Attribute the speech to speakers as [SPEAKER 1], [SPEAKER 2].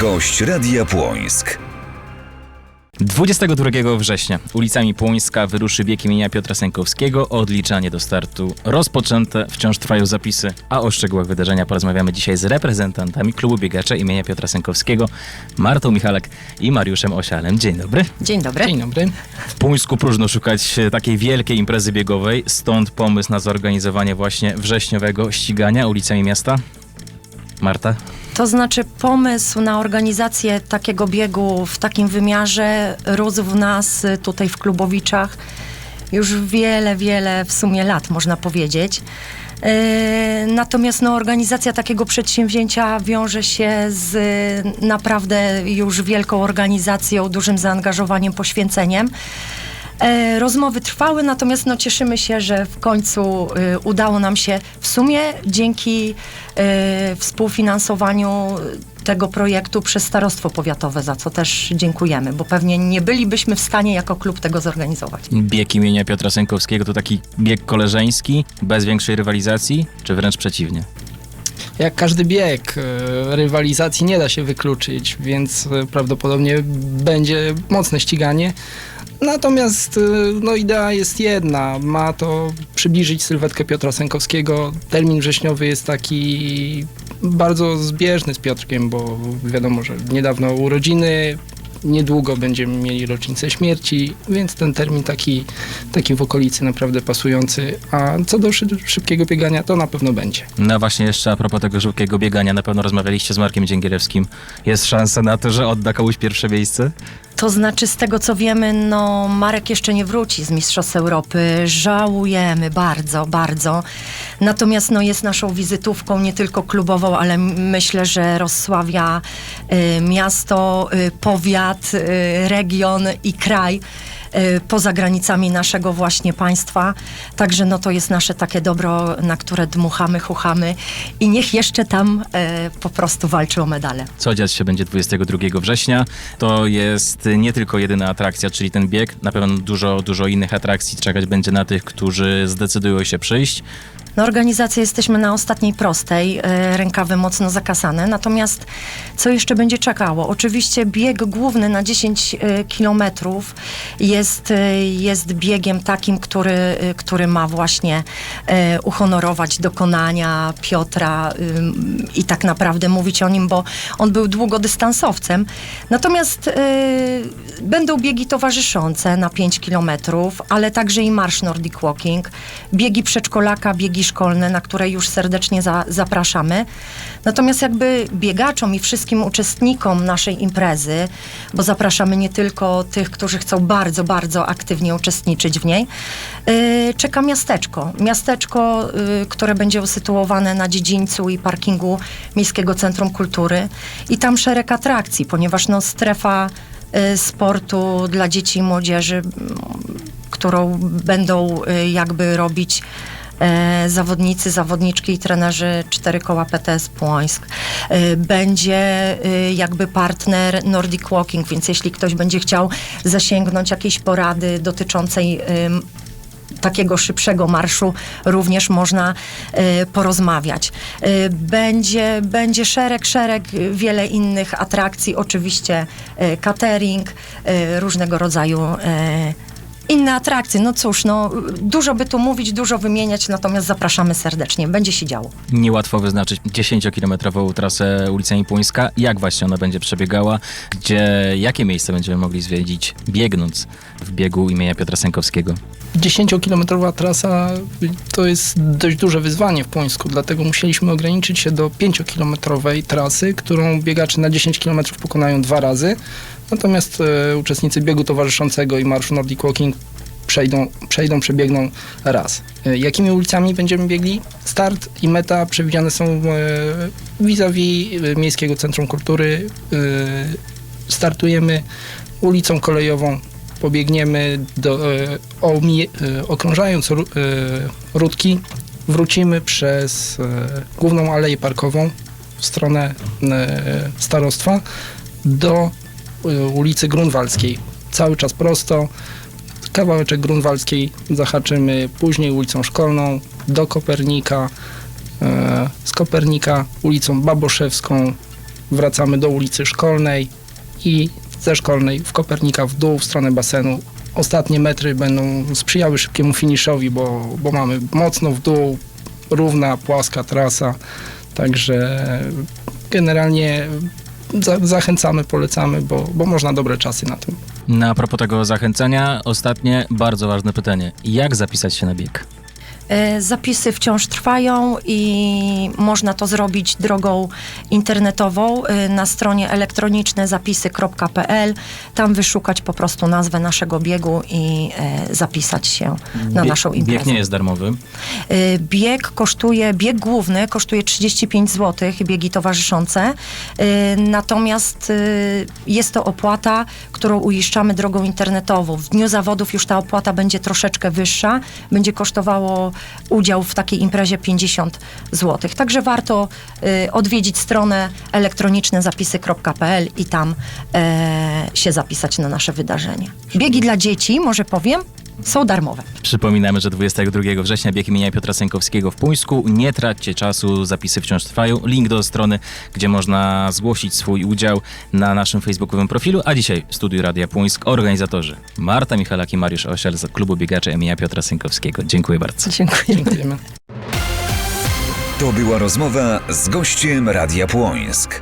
[SPEAKER 1] Gość Radia Płońsk.
[SPEAKER 2] 22 września ulicami Płońska wyruszy bieg imienia Piotra Sękowskiego. Odliczanie do startu rozpoczęte, wciąż trwają zapisy, a o szczegółach wydarzenia porozmawiamy dzisiaj z reprezentantami klubu biegaczy imienia Piotra Sękowskiego, Martą Michalek i Mariuszem Osialem. Dzień dobry.
[SPEAKER 3] Dzień dobry.
[SPEAKER 4] Dzień dobry.
[SPEAKER 2] W Płońsku próżno szukać e, takiej wielkiej imprezy biegowej, stąd pomysł na zorganizowanie właśnie wrześniowego ścigania ulicami miasta. Marta?
[SPEAKER 3] To znaczy pomysł na organizację takiego biegu w takim wymiarze rósł w nas tutaj w Klubowiczach już wiele, wiele w sumie lat, można powiedzieć. Yy, Natomiast no, organizacja takiego przedsięwzięcia wiąże się z y, naprawdę już wielką organizacją, dużym zaangażowaniem, poświęceniem. E, Rozmowy trwały, natomiast no, cieszymy się, że w końcu y, udało nam się w sumie dzięki y, współfinansowaniu tego projektu przez Starostwo Powiatowe, za co też dziękujemy, bo pewnie nie bylibyśmy w stanie jako klub tego zorganizować.
[SPEAKER 2] Bieg imienia Piotra Sękowskiego to taki bieg koleżeński, bez większej rywalizacji, czy wręcz przeciwnie?
[SPEAKER 4] Jak każdy bieg, e, rywalizacji nie da się wykluczyć, więc e, prawdopodobnie będzie mocne ściganie. Natomiast e, no, idea jest jedna. Ma to przybliżyć sylwetkę Piotra Sękowskiego. Termin wrześniowy jest taki bardzo zbieżny z Piotrkiem, bo wiadomo, że niedawno urodziny, niedługo będziemy mieli rocznicę śmierci, więc ten termin taki, taki w okolicy naprawdę pasujący. A co do szy- szybkiego biegania, to na pewno będzie.
[SPEAKER 2] No właśnie jeszcze a propos tego szybkiego biegania, na pewno rozmawialiście z Markiem Dzięgierewskim. Jest szansa na to, że odda komuś pierwsze miejsce?
[SPEAKER 3] To znaczy, z tego co wiemy, no Marek jeszcze nie wróci z Mistrzostw Europy. Żałujemy bardzo, bardzo. Natomiast no, jest naszą wizytówką nie tylko klubową, ale myślę, że rozsławia y, miasto, y, powiat, y, region i kraj y, poza granicami naszego właśnie państwa. Także no to jest nasze takie dobro, na które dmuchamy, chuchamy i niech jeszcze tam y, po prostu walczy o medale.
[SPEAKER 2] Co dziać się będzie 22 września? To jest nie tylko jedyna atrakcja, czyli ten bieg. Na pewno dużo, dużo innych atrakcji czekać będzie na tych, którzy zdecydują się przyjść.
[SPEAKER 3] Na organizację jesteśmy na ostatniej prostej, e, rękawy mocno zakasane. Natomiast co jeszcze będzie czekało? Oczywiście bieg główny na 10 e, kilometrów jest, e, jest biegiem takim, który, który ma właśnie uhonorować dokonania Piotra i tak naprawdę mówić o nim, bo on był długodystansowcem. Natomiast będą biegi towarzyszące na 5 kilometrów, ale także i marsz Nordic Walking, biegi przedszkolaka, biegi szkolne, na które już serdecznie za, zapraszamy. Natomiast jakby biegaczom i wszystkim uczestnikom naszej imprezy, bo zapraszamy nie tylko tych, którzy chcą bardzo, bardzo aktywnie uczestniczyć w niej, yy, czeka miasteczko. Miasteczko, yy, które będzie usytuowane na dziedzińcu i parkingu Miejskiego Centrum Kultury i tam szereg atrakcji, ponieważ no, strefa y, sportu dla dzieci i młodzieży, którą będą y, jakby robić zawodnicy, zawodniczki i trenerzy cztery koła PTS Płońsk. E, Będzie e, jakby partner Nordic Walking, więc jeśli ktoś będzie chciał zasięgnąć jakiejś porady dotyczącej takiego szybszego marszu również można e, porozmawiać. E, będzie, będzie szereg, szereg, e, wiele innych atrakcji, oczywiście e, catering, e, różnego rodzaju e, inne atrakcje. No cóż, no, dużo by tu mówić, dużo wymieniać, natomiast zapraszamy serdecznie. Będzie się działo.
[SPEAKER 2] Niełatwo wyznaczyć 10-kilometrową trasę ulicami Płońska. Jak właśnie ona będzie przebiegała? Gdzie, jakie miejsca będziemy mogli zwiedzić, biegnąc w biegu imienia Piotra Sękowskiego?
[SPEAKER 4] 10-kilometrowa trasa to jest dość duże wyzwanie w Płońsku, dlatego musieliśmy ograniczyć się do 5-kilometrowej trasy, którą biegacze na 10 km pokonają dwa razy. Natomiast e, uczestnicy biegu towarzyszącego i marszu Nordic Walking przejdą, przejdą, przebiegną raz. E, jakimi ulicami będziemy biegli? Start i meta przewidziane są e, vis-a-vis e, Miejskiego Centrum Kultury. E, startujemy ulicą kolejową, pobiegniemy do, e, omie, e, okrążając e, Rudki, wrócimy przez e, główną aleję parkową w stronę e, starostwa do ulicy Grunwaldzkiej. Cały czas prosto, kawałeczek Grunwaldzkiej zahaczymy, później ulicą Szkolną do Kopernika, e, z Kopernika ulicą Baboszewską, wracamy do ulicy Szkolnej i ze Szkolnej w Kopernika w dół w stronę basenu. Ostatnie metry będą sprzyjały szybkiemu finiszowi, bo, bo mamy mocno w dół, równa, płaska trasa, także generalnie za, zachęcamy, polecamy, bo, bo można dobre czasy na tym.
[SPEAKER 2] Na propos tego zachęcania, ostatnie bardzo ważne pytanie. Jak zapisać się na bieg?
[SPEAKER 3] E, Zapisy wciąż trwają i można to zrobić drogą internetową e, na stronie elektronicznezapisy.pl. Tam wyszukać po prostu nazwę naszego biegu i e, zapisać się na
[SPEAKER 2] Bie-
[SPEAKER 3] naszą imprezę.
[SPEAKER 2] Bieg nie jest darmowy.
[SPEAKER 3] Bieg kosztuje, bieg główny kosztuje 35 zł, biegi towarzyszące. Natomiast jest to opłata, którą uiszczamy drogą internetową. W dniu zawodów już ta opłata będzie troszeczkę wyższa. Będzie kosztowało udział w takiej imprezie 50 zł. Także warto y, odwiedzić stronę elektronicznezapisy.pl i tam e, się zapisać na nasze wydarzenie. Biegi dla dzieci, może powiem, są darmowe.
[SPEAKER 2] Przypominamy, że 22 września bieg imienia Piotra Sękowskiego w Puńsku. Nie traćcie czasu, zapisy wciąż trwają. Link do strony, gdzie można zgłosić swój udział na naszym facebookowym profilu. A dzisiaj w studiu Radia Puńsk organizatorzy Marta Michalak i Mariusz Osiel z klubu biegaczy imienia Piotra Sękowskiego. Dziękuję bardzo.
[SPEAKER 3] Dziękuję.
[SPEAKER 4] Dziękujemy.
[SPEAKER 1] To była rozmowa z gościem Radia Płońsk.